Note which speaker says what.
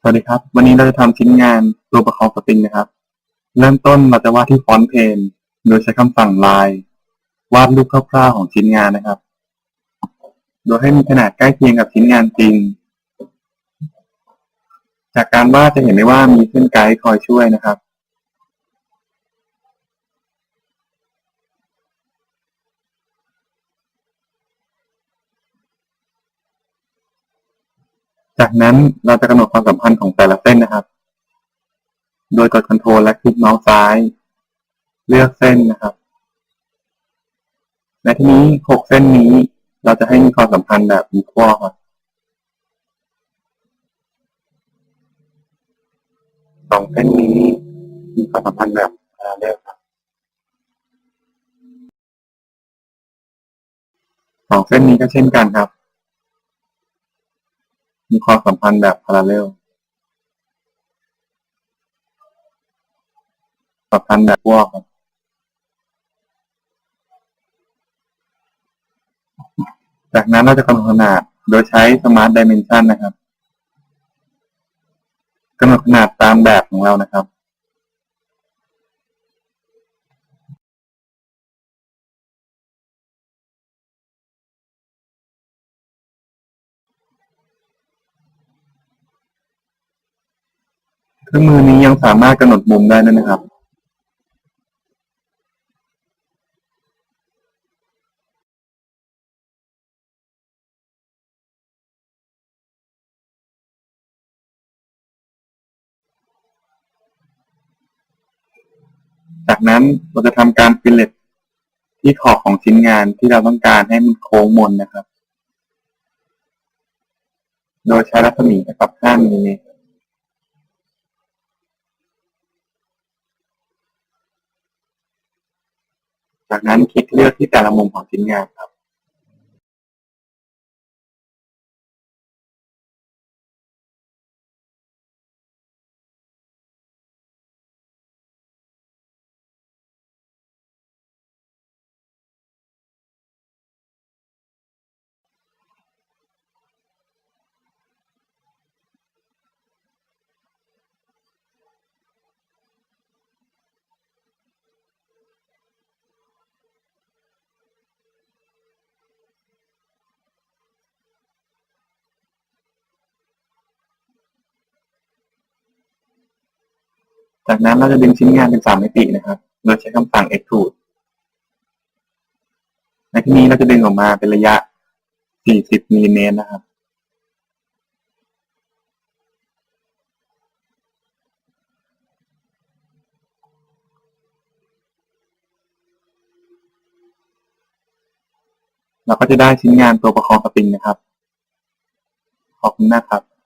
Speaker 1: สวัสดีครับ วันนี้เราจะทำชิ้นงานตัวประคองสปริงนะครับ เริ่มต้นเราจะวาดที่ฟอนต์เพนโดยใช้คำสั่งลายวาดรูปคร่าวๆของชิ้นงานนะครับ โดยให้มีขนาดใกล้เคียงกับชิ้นงานจริง จากการวาดจะเห็นได้ว่ามีเส้นไกด์คอยช่วยนะครับ จากนั้นเราจะกำหนดความสัมพันธ์ของแต่ละเส้นนะครับ โดยกด Ctrl และคลิกเมาส์ซ้าย เลือกเส้นนะครับ และทีนี้หกเส้นนี้ เราจะให้มีความสัมพันธ์แบบ equal ครับสองเส้นนี้ มีความสัมพันธ์แบบ parallel ครับสองเส้นนี้ก็เช่นกันครับ มีความสัมพันธ์แบบพา ralel สัมพันธ์แบบพวกครับจากนั้นเราจะกำหนดขนาดโดยใช้ Smart Dimension นะครับกำหนดขนาดตามแบบของเรานะครับ เครื่องมือนี้ยังสามารถกำหนดมุมได้นะครับจากนั้นเราจะทำการฟิลเลตที่ขอบของชิ้นงานที่เราต้องการให้มันโค้งมนนะครับ โดยใช้รัศมีกับ5มิลลิเมตร จากนั้นคลิกเลือกที่แต่ละมุมของชิ้นงานครับ จากนั้นเราจะดึงชิ้นงานเป็นสามมิตินะครับ โดยใช้คำสั่ง extrude ในที่นี้เราจะดึงออกมาเป็นระยะ 40มิลลิเมตรนะครับ เราก็จะได้ชิ้นงานตัวประคองสปริงนะครับ ขอบคุณมากครับ